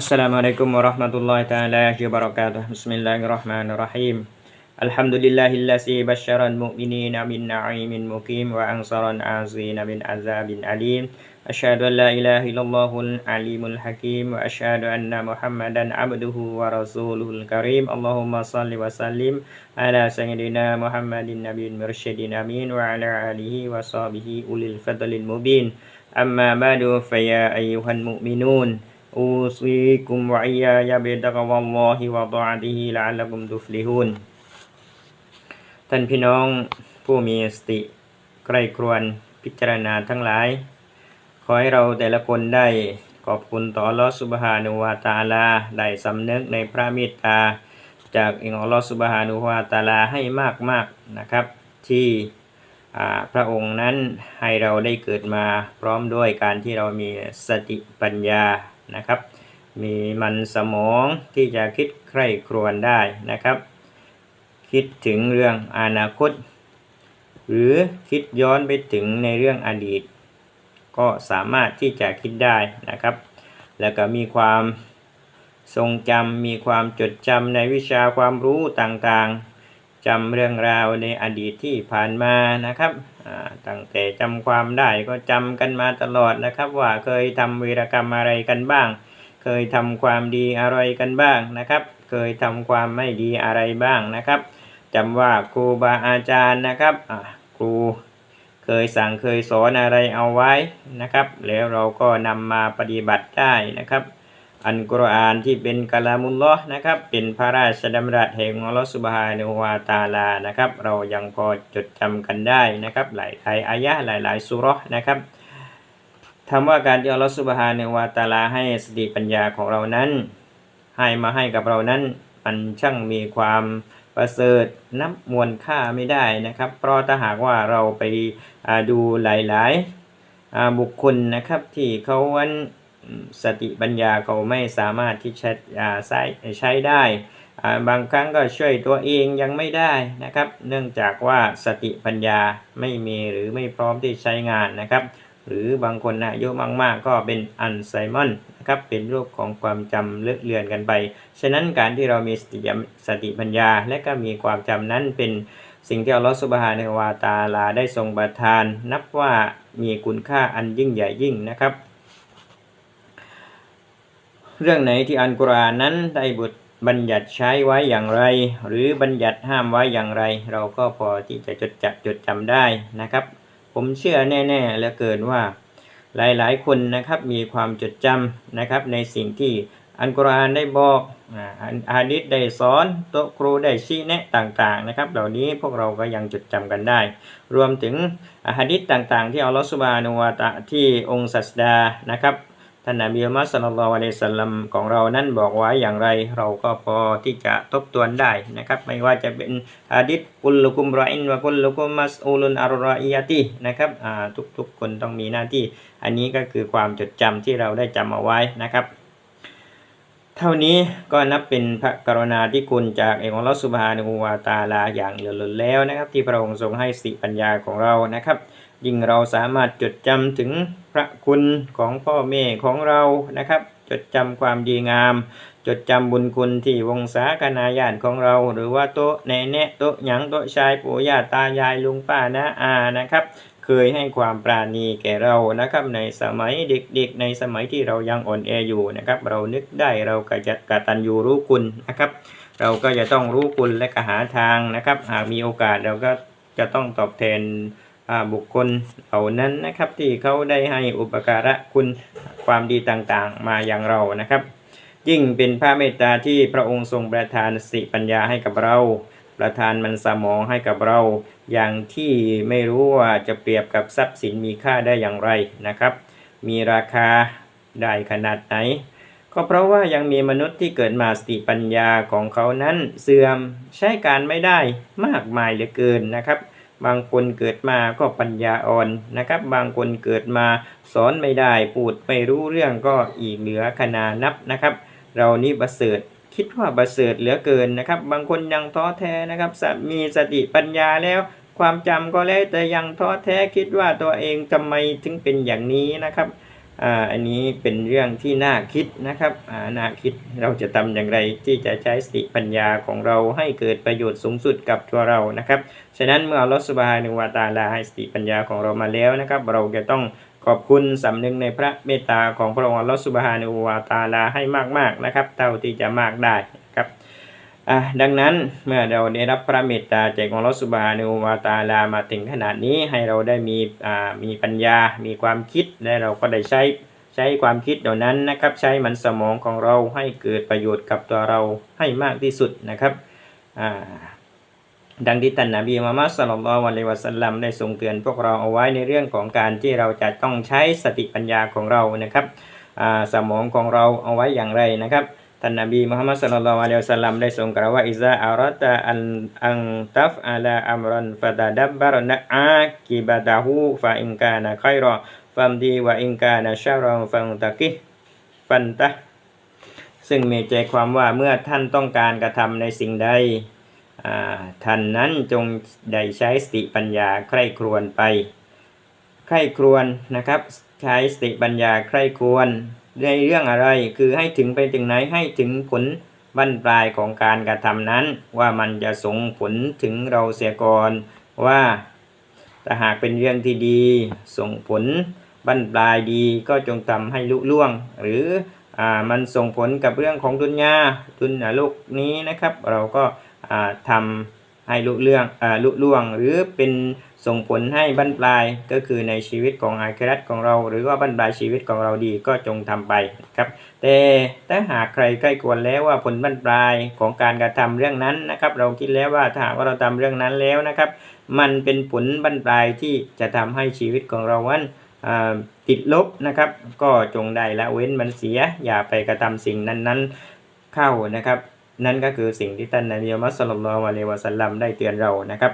السلام عليكم ورحمة الله تعالى وبركاته بسم الله الرحمن الرحيم الحمد لله الذي بشر المؤمنين من نعيم مقيم وأنصر العاصين من عذاب أليم أشهد أن لا إله إلا الله العليم الحكيم وأشهد أن محمدا عبده ورسوله الكريم اللهم صل وسلم على سيدنا محمد النبي المرشد الأمين وعلى آله وصحبه أولي الفضل المبين أما بعد فيا أيها المؤمنون أوصيكم وإياي بتقوى الله وطاعته لعلكم تفلحون ท่านพี่น้องผู้มีสติใกล้ครวนพิจารณาทั้งหลาย ขอให้เราแต่ละคนได้ขอบคุณต่ออัลลอฮฺสุบฮานุวาตาลา ได้สำนึกในพระเมตตา จากองค์อัลลอฮฺสุบฮานุวาตาลาให้มากๆนะครับ ที่อ่าพระองค์นั้นให้เราได้เกิดมาพร้อมด้วยการที่เรามีสติปัญญา นะครับ มีมันสมองที่จะคิดใคร่ครวญได้นะครับ คิดถึงเรื่องอนาคต หรือคิดย้อนไปถึงในเรื่องอดีต ก็สามารถที่จะคิดได้นะครับ แล้วก็มีความทรงจำมีความจดจำในวิชาความรู้ต่างๆจำเรื่องราวในอดีตที่ผ่านมานะครับ ตั้งแต่จำความได้ก็จำกันมาตลอดนะครับ ว่าเคยทำวีรกรรมอะไรกันบ้าง เคยทำความดีอะไรกันบ้างนะครับ เคยทำความไม่ดีอะไรบ้างนะครับจำว่าครูบาอาจารย์นะครับครูเคยสั่งเคยสอนอะไรเอาไว้นะครับ แล้วเราก็นำมาปฏิบัติได้นะครับ อันกุรอานที่เป็นกะลามุลลอฮ์นะครับเป็นพระราชดำรัสแห่งอัลลอฮ์สุบฮานะฮูวาตาลานะครับ เรายังพอจดจำกันได้นะครับ หลายหลายอายะหลายหลายสุรห์นะครับทำว่าการที่อัลลอฮ์สุบฮานะฮูวาตาลาให้สติปัญญาของเรานั้น ให้มาให้กับเรานั้น มันช่างมีความประเสริฐนับมวลค่าไม่ได้นะครับ เพราะถ้าหากว่าเราไปดูหลายๆบุคคลนะครับที่เขาวัน สติปัญญาเขาไม่สามารถที่จะใช้ใช้ได้ บางครั้งก็ช่วยตัวเองยังไม่ได้นะครับ เนื่องจากว่าสติปัญญาไม่มีหรือไม่พร้อมที่ใช้งานนะครับ หรือบางคนอายุมาก ๆ ก็เป็นอัลไซเมอร์นะครับเป็นโรคของความจำเลือนเลือนกันไป ฉะนั้นการที่เรามีสติสติปัญญา และก็มีความจำนั้นเป็นสิ่งที่อัลลอฮฺสุบฮานะวาตาลาได้ทรงประทาน นับว่ามีคุณค่าอันยิ่งใหญ่ยิ่งนะครับ เรื่องไหนที่อันกุรอานนั้นได้บทบัญญัติใช้ไว้อย่างไร หรือบัญญัติห้ามไว้อย่างไร เราก็พอที่จะจดจะจดจำได้นะครับ ผมเชื่อแน่ๆเหลือเกินว่า หลายๆคนนะครับมีความจดจำนะครับ ในสิ่งที่อันกุรอานได้บอกอันอาดิษได้สอนโต๊ะครูได้ชี้แนะต่างๆนะครับ เหล่านี้พวกเราก็ยังจดจำกันได้ รวมถึงอะฮะดิษต่างๆ ที่อัลลอฮฺสุบานุวาตะที่องค์ศาสดานะครับ ท่านนบีมุฮัมมัดศ็อลลัลลอฮุอะลัยสัลลัมของเรานั้นบอกไว้อย่างไร เราก็พอที่จะทบทวนได้นะครับ ไม่ว่าจะเป็นอาดิษกุลลุกุมรออินวะกุลลุกุมมัสอูลุนอารรออียตินะครับทุกๆคนต้องมีหน้าที่ อันนี้ก็คือความจดจำที่เราได้จำเอาไว้นะครับ เท่านี้ก็นับเป็นพระกรุณาธิคุณจากเอกองลอสุบฮานุวาตาลาอย่างเหลือล้นแล้วนะครับ ที่พระองค์ทรงให้สติปัญญาของเรานะครับ ยิ่งเราสามารถจดจำถึงพระคุณของพ่อแม่ของเรานะครับ จดจำความดีงาม จดจำบุญคุณที่วงศาคณาญาติของเรา หรือว่าโต๊ะแนะแนะโต๊ะหยังโต๊ะชายปู่ย่าตายายลุงป้าน้าอานะครับเคยให้ความปราณีแก่เรานะครับในสมัยเด็กๆ ในสมัยที่เรายังอ่อนแออยู่นะครับ เรานึกได้เราก็จะกตัญญูรู้คุณนะครับ เราก็จะต้องรู้คุณและก็หาทางนะครับ หากมีโอกาสเราก็จะต้องตอบแทน บุคคลเหล่านั้นนะครับ ที่เขาได้ให้อุปการะคุณความดีต่างๆ มาอย่างเรานะครับ ยิ่งเป็นพระเมตตาที่พระองค์ทรงประทานสติปัญญาให้กับเรา ประทานมันสมองให้กับเรา อย่างที่ไม่รู้ว่าจะเปรียบกับทรัพย์สินมีค่าได้อย่างไรนะครับ มีราคาได้ขนาดไหน ก็เพราะว่ายังมีมนุษย์ที่เกิดมาสติปัญญาของเขานั้นเสื่อมใช้การไม่ได้มากมายเหลือเกินนะครับ บางคนเกิดมาก็ปัญญาอ่อนนะครับ บางคนเกิดมาสอนไม่ได้พูดไม่รู้เรื่องก็อีกเหลือขนานับนะครับ เรานี่ประเสริฐคิดว่าประเสริฐเหลือเกินนะครับ บางคนยังท้อแท้นะครับมีสติปัญญาแล้ว ความจำก็แล้วแต่ยังท้อแท้คิดว่าตัวเองทำไมถึงเป็นอย่างนี้นะครับ อันนี้เป็นเรื่องที่น่าคิดนะครับน่าคิดเราจะทำอย่างไรที่จะใช้สติปัญญาของเราให้เกิดประโยชน์สูงสุดกับตัวเรานะครับ ฉะนั้นเมื่อลอสุบฮานุวาตาลาให้สติปัญญาของเรามาแล้วนะครับ เราจะต้องขอบคุณสำนึกในพระเมตตาของพระองค์ลอสุบฮานุวาตาลาให้มากๆนะครับ เท่าที่จะมากได้ อะดังนั้นเมื่อเราได้รับพระเมตตาจากอัลลอสุบานุวาตาลามาถึงขนาดนี้ให้เราได้มีอ่ามีปัญญา มีความคิดและเราก็ได้ใช้ใช้ความคิดเหล่านั้นนะครับ ใช้มันสมองของเราให้เกิดประโยชน์กับตัวเราให้มากที่สุดนะครับอ่าดังที่ท่านนบีมุฮัมมัดสลลัลลอฮุอะลัยฮิวะสัลลัมได้ทรงเตือนพวกเราเอาไว้ในเรื่องของการที่เราจะต้องใช้สติปัญญาของเรานะครับอ่าสมองของเราเอาไว้อย่างไรนะครับ ท่านนบีมุฮัมมัดสุลลัลลอฮุอะลัยวสัลลัมได้ทรงกล่าวว่าอิซาอารัตะอันอังตัฟอาลาอัมรันฟะตะดับบารนะอากิบะตะฮูฟะอินกานะคัยรอฟัมดีวะอินกานะชารองฟังตะกิฟันตะซึ่งมีใจความว่าเมื่อท่านต้องการกระทำในสิ่งใดท่านนั้นจงได้ใช้สติปัญญาใคร่ครวญไป ใคร่ครวญนะครับ ใช้สติปัญญาใคร่ครวญ ในเรื่องอะไรคือให้ถึงไปถึงไหนให้ถึงผลบั้นปลายของการกระทำนั้น ว่ามันจะส่งผลถึงเราเสียก่อนว่าถ้าหากเป็นเรื่องที่ดี ส่งผลบั้นปลายดีก็จงทำให้ลุล่วง หรืออ่ามันส่งผลกับเรื่องของดุนยาดุนยาโลกนี้นะครับ เราก็อ่าทำ ให้ลุเรื่องอ่าลุล่วง หรือเป็นส่งผลให้บั้นปลายก็คือในชีวิตของอาคราตของเรา หรือว่าบั้นปลายชีวิตของเราดีก็จงทำไปครับ แต่ถ้าหากใครใกล้ควรแล้วว่าผลบั้นปลายของการกระทำเรื่องนั้นนะครับ เราคิดแล้วว่าถ้าหากว่าเราทำเรื่องนั้นแล้วนะครับ มันเป็นผลบั้นปลายที่จะทำให้ชีวิตของเรานั้นติดลบนะครับ ก็จงได้ละเว้นมันเสีย อย่าไปกระทำสิ่งนั้นๆ เข้านะครับ นั่นก็คือสิ่งที่ท่านนบีมุฮัมมัดศ็อลลัลลอฮุอะลัยวะสัลลัมได้เตือนเรานะครับ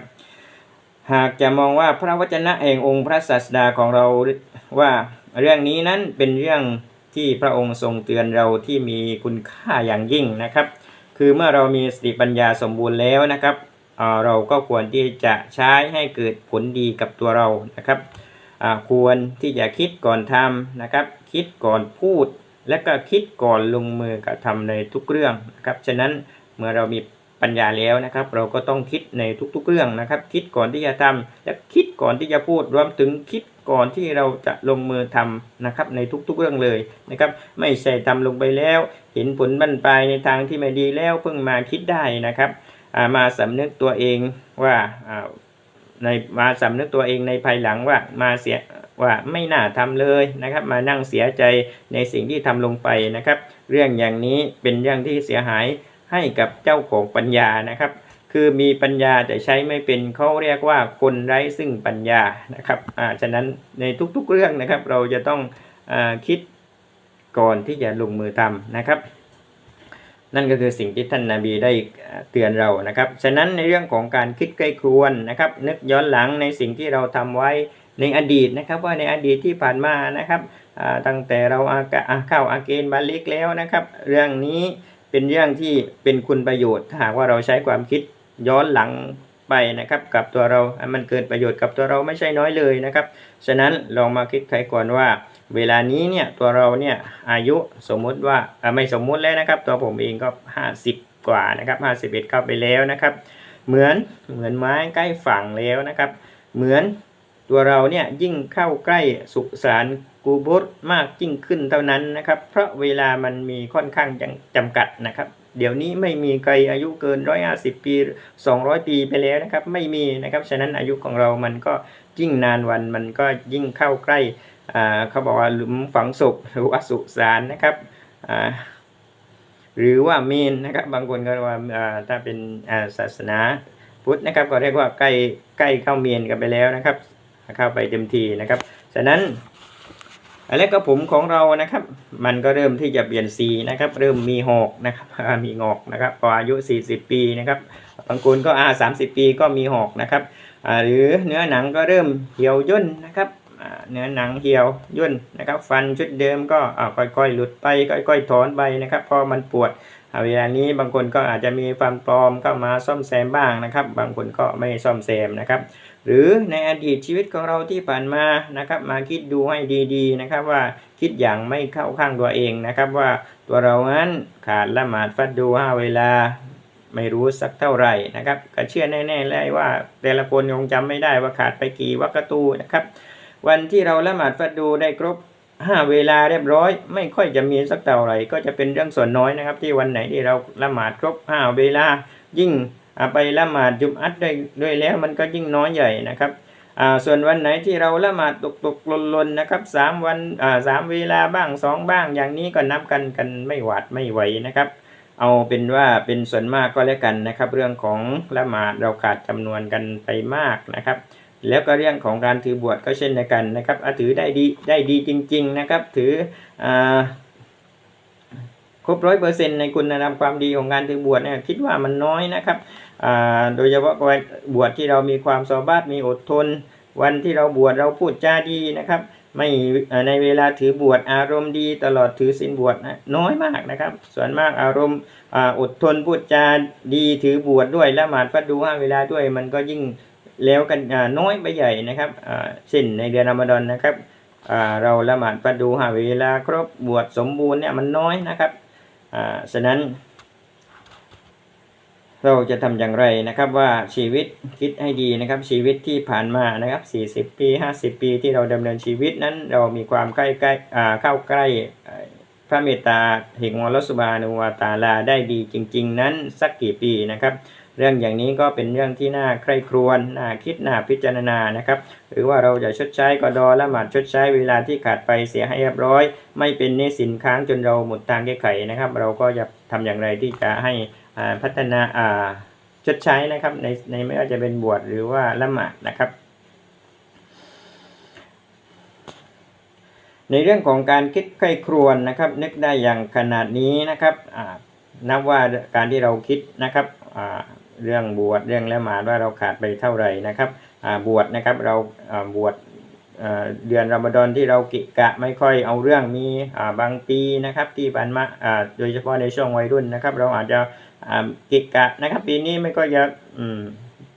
หากจะมองว่าพระวจนะแห่งองค์พระศาสดาของเราว่าเรื่องนี้นั้นเป็นเรื่องที่พระองค์ทรงเตือนเราที่มีคุณค่าอย่างยิ่งนะครับ คือเมื่อเรามีสติปัญญาสมบูรณ์แล้วนะครับเเราก็ควรที่จะใช้ให้เกิดผลดีกับตัวเรานะครับ ควรที่จะคิดก่อนทำนะครับ คิดก่อนพูด และก็คิดก่อนลงมือกระทำในทุกเรื่องนะครับ ฉะนั้นเมื่อเรามีปัญญาแล้วนะครับ เราก็ต้องคิดในทุกๆเรื่องนะครับ คิดก่อนที่จะทำและคิดก่อนที่จะพูดรวมถึงคิดก่อนที่เราจะลงมือทำนะครับ ในทุกๆเรื่องเลยนะครับ ไม่ใช่ทำลงไปแล้ว เห็นผลบั้นปลายในทางที่ไม่ดีแล้วเพิ่งมาคิดได้นะครับามาสำนึกตัวเองว่าอ่าในมาสำนึกตัวเองในภายหลังว่ามาเสีย ว่าไม่น่าทำเลยนะครับ มานั่งเสียใจในสิ่งที่ทำลงไปนะครับ เรื่องอย่างนี้เป็นเรื่องที่เสียหายให้กับเจ้าของปัญญานะครับ คือมีปัญญาแต่ใช้ไม่เป็นเขาเรียกว่าคนไร้ซึ่งปัญญานะครับอ่าฉะนั้นในทุกๆเรื่องนะครับ เราจะต้องอคิดก่อนที่จะลงมือทำนะครับ นั่นก็คือสิ่งที่ท่านนาบีได้เตือนเรานะครับ ฉะนั้นในเรื่องของการคิดใกล้ครวนนะครับ นึกย้อนหลังในสิ่งที่เราทำไว้ ในอดีตนะครับว่าในอดีตที่ผ่านมานะครับตั้งแต่เราอาเข้าอาเกณฑ์บาลิกแล้วนะครับ เรื่องนี้เป็นเรื่องที่เป็นคุณประโยชน์ถ้าหากว่าเราใช้ความคิดย้อนหลังไปนะครับกับตัวเรา มันเกิดประโยชน์กับตัวเราไม่ใช่น้อยเลยนะครับ ฉะนั้นลองมาคิดไขก่อนว่า เวลานี้เนี่ยตัวเราเนี่ยอายุสมมุติว่าอ่าไม่สมมุติแล้วนะครับ ตัวผมเองก็ 50 กว่านะครับ51เข้าไปแล้วนะครับ เหมือนเหมือนไม้ใกล้ฝั่งแล้วนะครับ เหมือน ตัวเราเนี่ยยิ่งเข้าใกล้สุสานกูโบสมากยิ่งขึ้นเท่านั้นนะครับ เพราะเวลามันมีค่อนข้างจำจำกัดนะครับ เดี๋ยวนี้ไม่มีใครอายุเกิน150ปี 200 ปีไปแล้วนะครับ ไม่มีนะครับฉะนั้นอายุของเรามันก็ยิ่งนานวันมันก็ยิ่งเข้าใกล้อ่าเขาบอกว่าหลุมฝังศพหรือว่าสุสานนะครับอ่าหรือว่าเมนนะครับ บางคนก็ว่าถ้าเป็นศาสนาพุทธนะครับ ก็เรียกว่าใกล้ใกล้เข้าเมนกันไปแล้วนะครับ เข้าไปเต็มทีนะครับฉะนั้นอะไรก็ผมของเรานะครับ มันก็เริ่มที่จะเปลี่ยนสีนะครับ เริ่มมีหอกนะครับมีงอกนะครับพออายุ 40 ปีนะครับบางคนก็อา30ปีก็มีหอกนะครับหรือเนื้อหนังก็เริ่มเหี่ยวย่นนะครับเนื้อหนังเหี่ยวย่นนะครับ ฟันชุดเดิมก็ค่อยๆหลุดไปค่อยๆถอนไปนะครับ พอมันปวด เวลานี้บางคนก็อาจจะมีฟันปลอมเข้ามาซ่อมแซมบ้างนะครับ บางคนก็ไม่ซ่อมแซมนะครับ หรือในอดีตชีวิตของเราที่ผ่านมานะครับ มาคิดดูให้ดีๆนะครับว่าคิดอย่างไม่เข้าข้างตัวเองนะครับ ว่าตัวเรานั้นขาดละหมาดฟัดดูห้าเวลาไม่รู้สักเท่าไหร่นะครับก็เชื่อแน่ๆเลยว่าแต่ละคนคงจำไม่ได้ว่าขาดไปกี่วักตูนะครับ วันที่เราละหมาดฟัดดูได้ครบ ห้าเวลาเรียบร้อย ไม่ค่อยจะมีสักเท่าไหร่ก็จะเป็นเรื่องส่วนน้อยนะครับ ที่วันไหนที่เราละหมาดครบห้าเวลา ยิ่งไปละหมาดจุมอัดด้วยด้วยแล้วมันก็ยิ่งน้อยใหญ่นะครับอ่าส่วนวันไหนที่เราละหมาดตกตกลนลนๆนะครับสามวันอ่าสามเวลาบ้างสองบ้างอย่างนี้ก็นับกันกันไม่หวาดไม่ไหวนะครับ เอาเป็นว่าเป็นส่วนมากก็แล้วกันนะครับ เรื่องของละหมาดเราขาดจำนวนกันไปมากนะครับ แล้วก็เรื่องของการถือบวชก็เช่นเดียวกันนะครับอถือได้ดีได้ดีจริง ๆ นะครับ ถืออครบร้อยเปอร์เซ็นต์ในคุณธรรมความดีของการถือบวชเนี่ยคิดว่ามันน้อยนะครับโดยเฉพาะบวชที่เรามีความสอบาตมีอดทน วันที่เราบวชเราพูดจาดีนะครับไม่ในเวลาถือบวชอารมณ์ดีตลอดถือศีลบวชนะน้อยมากนะครับ ส่วนมากอารมณ์อดทนพูดจาดีถือบวชด้วยละหมาดฟัดดูห้าเวลาด้วยมันก็ยิ่ง แล้วกันน้อยไปใหญ่นะครับอ่าเช่นในเดือนรอมฎอนนะครับเราละหมาดฟัดดูหาเวลาครบบวชสมบูรณ์เนี่ยมันน้อยนะครับฉะนั้น เราจะทำอย่างไรนะครับว่าชีวิตคิดให้ดีนะครับ ชีวิตที่ผ่านมานะครับ 40 ปี 50 ปีที่เราดำเนินชีวิตนั้นเรามีความใกล้ใกล้เข้าใกล้พระเมตตาแห่งอัลลอฮฺสุบานะฮูวาตาลาได้ดีจริง ๆ นั้นสักกี่ปีนะครับ เรื่องอย่างนี้ก็เป็นเรื่องที่น่าใคร่ครวญน่าคิดน่าพิจารณานะครับ หรือว่าเราจะชดใช้กอดอละหมาดชดใช้เวลาที่ขาดไปเสียให้เรียบร้อย ไม่เป็นนี้สินค้างจนเราหมดทางแก้ไขนะครับ เราก็จะทำอย่างไรที่จะให้พัฒนาอ่าชดใช้นะครับในในไม่ว่าจะเป็นบวชหรือว่าละหมาดนะครับในเรื่องของการคิดใครครวญนะครับ นึกได้อย่างขนาดนี้นะครับนับว่าการที่เราคิดนะครับ เรื่องบวชเรื่องละหมาดว่าเราขาดไปเท่าไหร่นะครับบวชนะครับเราบวชเดือนรอมฎอนที่เรากิกะไม่ค่อยเอาเรื่องมีบางปีนะครับที่ผ่านมาโดยเฉพาะในช่วงวัยรุ่นนะครับ เราอาจจะกิกะนะครับ ปีนี้ไม่ก็จะ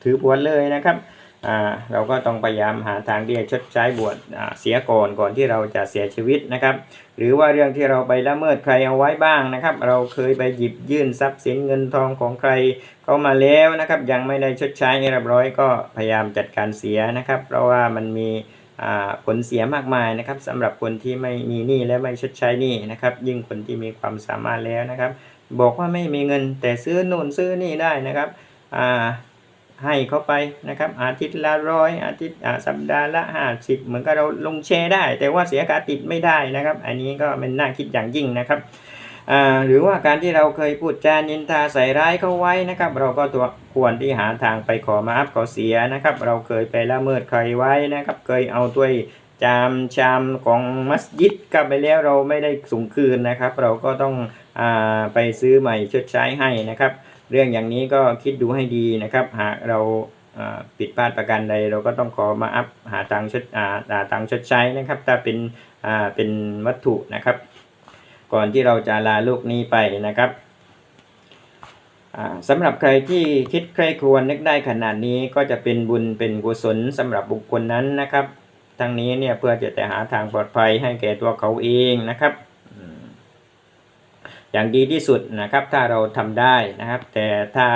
ถือบวชเลยนะครับ เราก็ต้องพยายามหาทางที่จะชดใช้บวชเสียก่อนก่อนที่เราจะเสียชีวิตนะครับ หรือว่าเรื่องที่เราไปละเมิดใครเอาไว้บ้างนะครับ เราเคยไปหยิบยื่นทรัพย์สินเงินทองของใครเข้ามาแล้วนะครับ ยังไม่ได้ชดใช้ให้เรียบร้อยก็พยายามจัดการเสียนะครับ เพราะว่ามันมีผลเสียมากมายนะครับสำหรับคนที่ไม่มีหนี้และไม่ชดใช้หนี้นะครับ ยิ่งคนที่มีความสามารถแล้วนะครับ บอกว่าไม่มีเงินแต่ซื้อนู่นซื้อนี่ได้นะครับอ่า ให้เขาไปนะครับ อาทิตย์ละร้อยอาทิตย์สัปดาห์ละห้าสิบเหมือนกับเราลงแชร์ได้ แต่ว่าเสียการติดไม่ได้นะครับ อันนี้ก็เป็นน่าคิดอย่างยิ่งนะครับหรือว่าการที่เราเคยพูดจานินทาใส่ร้ายเขาไว้นะครับ เราก็ตัวควรที่หาทางไปขอมาอัพขอเสียนะครับ เราเคยไปละเมิดใครไว้นะครับ เคยเอาถ้วจามชามของมัสยิดกลับไปแล้วเราไม่ได้ส่งคืนนะครับ เราก็ต้องอไปซื้อใหม่ชดใช้ให้นะครับ เรื่องอย่างนี้ก็คิดดูให้ดีนะครับ หากเราอ่าผิดพลาดประการใด เราก็ต้องขอมาอัพหาทางชดอาหาทางชดใช้นะครับ ถ้าเป็นเป็นวัตถุนะครับ ก่อนที่เราจะลาโลกนี้ไปนะครับสำหรับใครที่คิดใครควรนึกได้ขนาดนี้ก็จะเป็นบุญเป็นกุศลสำหรับบุคคลนั้นนะครับทั้งนี้เนี่ยเพื่อจะแต่หาทางปลอดภัยให้แก่ตัวเขาเองนะครับ อย่างดีที่สุดนะครับถ้าเราทำได้นะครับ แต่ถ้า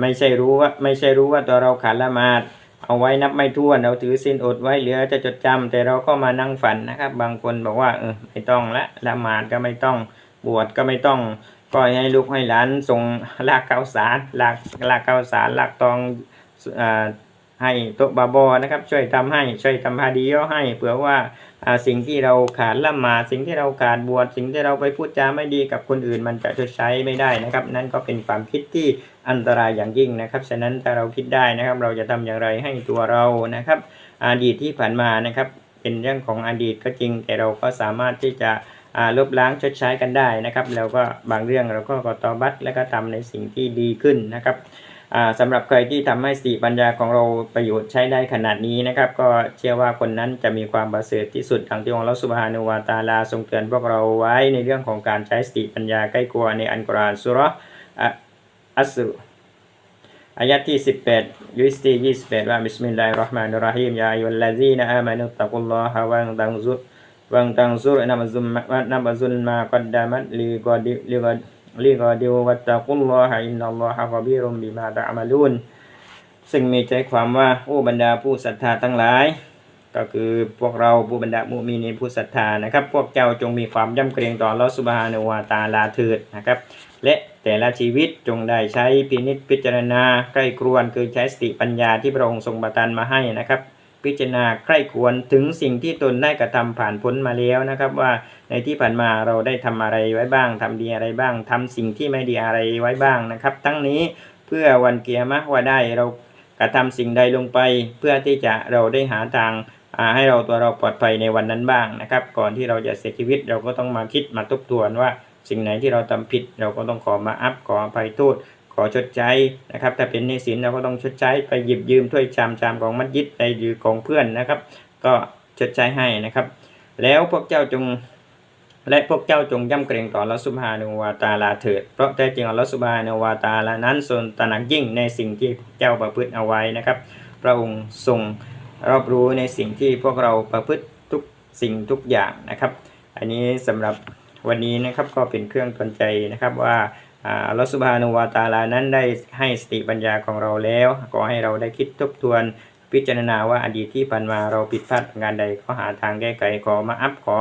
ไม่ใช่รู้ว่าไม่ใช่รู้ว่าตัวเราขาดละหมาดเอาไว้นับไม่ถ้วนเราถือศีลอดไว้เหลือจะจดจำแต่เราก็มานั่งฝันนะครับ บางคนบอกว่าเออไม่ต้องละละหมาดก็ไม่ต้องบวชก็ไม่ต้องก็ให้ลูกให้หลานส่งลากข้าวสารลากลากข้าวสารลากตองอให้โต๊ะบาบอนะครับ ช่วยทำให้ช่วยทำพาดีย่อให้เผื่อว่า สิ่งที่เราขาดละหมาดสิ่งที่เราขาดบวชสิ่งที่เราไปพูดจาไม่ดีกับคนอื่น มันจะชดใช้ไม่ได้นะครับ นั่นก็เป็นความคิดที่อันตรายอย่างยิ่งนะครับฉะนั้นถ้าเราคิดได้นะครับ เราจะทำอย่างไรให้ตัวเรานะครับ อดีตที่ผ่านมานะครับ เป็นเรื่องของอดีตก็จริง แต่เราก็สามารถที่จะลบล้างชดใช้กันได้นะครับ แล้วก็บางเรื่องเราก็กอตอบัตและก็ทำในสิ่งที่ดีขึ้นนะครับ สำหรับใครที่ทำให้สติปัญญาของเราประโยชน์ใช้ได้ขนาดนี้นะครับ ก็เชื่อว่าคนนั้นจะมีความประเสริฐที่สุดดังที่องค์ลอสุบฮานุวาตาลาทรงเตือนพวกเราไว้ในเรื่องของการใช้สติปัญญาใกล้กลัวในอันกรานสุราะห์อะอัสรุอายะที่ 18ยุสตี28 ว่าบิสมิลลาฮิรเราะห์มานิรเราะฮีมยาอัยยุลลซีนะอามานุตักุลลอฮะวังตังซุรวังตังซุรนับซุมนับซุลมากัดดามัตลีกอดิลีกอด ลีกอดิวัตตะกุลลอฮะอินนัลลอฮะกบีรุมบิมาตะอมาลูนซึ่งมีใจความว่าโอ้บรรดาผู้ศรัทธาทั้งหลาย ก็คือพวกเราผู้บรรดามุมีนีผู้ศรัทธานะครับ พวกเจ้าจงมีความย่ำเกรงต่อลอสุบฮานะฮูวาตาลาเถิดนะครับ และแต่ละชีวิตจงได้ใช้พินิจพิจารณาใกล้ครวนคือใช้สติปัญญาที่พระองค์ทรงประทานมาให้นะครับ พิจารณาใกล้ควรถึงสิ่งที่ตนได้กระทำผ่านพ้นมาแล้วนะครับ ว่าในที่ผ่านมาเราได้ทำอะไรไว้บ้างทำดีอะไรบ้างทำสิ่งที่ไม่ดีอะไรไว้บ้างนะครับ ทั้งนี้เพื่อวันเกียรมะว่าได้เรากระทำสิ่งใดลงไป เพื่อที่จะเราได้หาทางให้เราตัวเราปลอดภัยในวันนั้นบ้างนะครับ ก่อนที่เราจะเสียชีวิตเราก็ต้องมาคิดมาทบทวนว่าสิ่งไหนที่เราทำผิด เราก็ต้องขอมาอัพขออภัยโทษ ขอชดใช้นะครับถ้าเป็นหนี้สินเราก็ต้องชดใช้ไปหยิบยืมถ้วยชามชามของมัสยิดในหรือของเพื่อนนะครับ ก็ชดใช้ให้นะครับ แล้วพวกเจ้าจงและพวกเจ้าจงย่ำเกรงต่ออัลลอฮฺซุบฮานวาตาลาเถิด เพราะแท้จริงอัลลอฮฺซุบฮานวาตาลานั้นทรงตระหนักยิ่งในสิ่งที่พวกเจ้าประพฤติเอาไว้นะครับ พระองค์ทรงรอบรู้ในสิ่งที่พวกเราประพฤติทุกสิ่งทุกอย่างนะครับ อันนี้สำหรับวันนี้นะครับก็เป็นเครื่องตนใจนะครับว่า อัลลอฮฺสุบฮานุวาตาลานั้นได้ให้สติปัญญาของเราแล้วขอให้เราได้คิดทบทวนพิจารณาว่าอดีตที่ผ่านมาเราผิดพลาดงานใดก็หาทางแก้ไขขอมาอัพขอ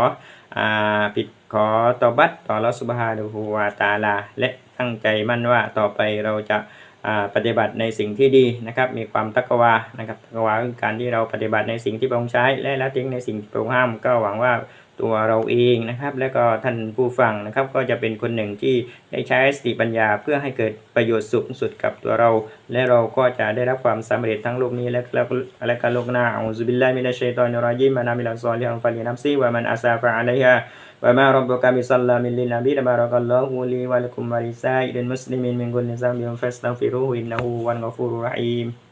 อ่าผิดขอตอบัตต่ออัลลอฮฺซุบฮานุวาตาลา และตั้งใจมั่นว่าต่อไปเราจะปฏิบัติในสิ่งที่ดีนะครับ มีความตักวานะครับตักวาคือการที่เราปฏิบัติในสิ่งที่พระองค์ใช้ และละทิ้งในสิ่งที่พระองค์ห้ามก็หวังว่า ตัวเราเองนะครับ และก็ท่านผู้ฟังนะครับ ก็จะเป็นคนหนึ่งที่ได้ใช้สติปัญญาเพื่อให้เกิดประโยชน์สูงสุดกับตัวเรา และเราก็จะได้รับความสำเร็จทั้งโลกนี้และและและก็โลกหน้าอูซุบิลลาฮิมินัชชัยฏอนิรรจีมมานามิลัซอลิฮันฟะลินัฟซีวะมันอาซาฟะอะลัยฮา وما ربك بظلام للعبيد بارك الله لي ولكم ولسائر المسلمين من كل ذنب فاستغفروه إنه هو الغفور الرحيم